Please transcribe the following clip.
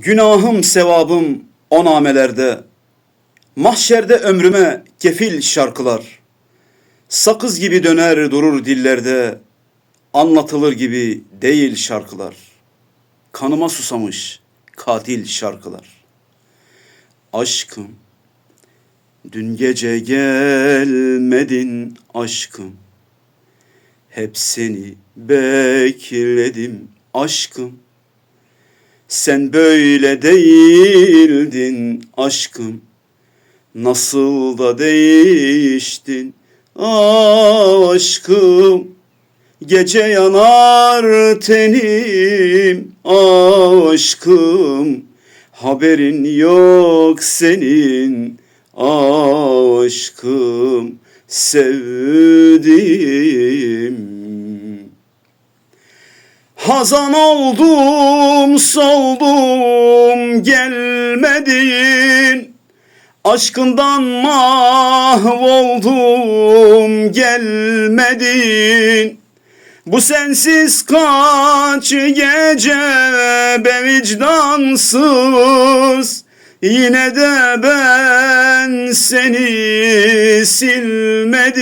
Günahım sevabım o namelerde, Mahşerde ömrüme kefil şarkılar, Sakız gibi döner durur dillerde, Anlatılır gibi değil şarkılar, Kanıma susamış katil şarkılar. Aşkım, dün gece gelmedin aşkım, Hep seni bekledim aşkım. Sen böyle değildin aşkım. Nasıl da değiştin aşkım. Gece yanar tenim aşkım. Haberin yok senin aşkım. Sevdiğim Hazan oldum soldum gelmedin. Aşkından mahvoldum gelmedin. Bu sensiz kaç gece be vicdansız. Yine de ben seni silmedim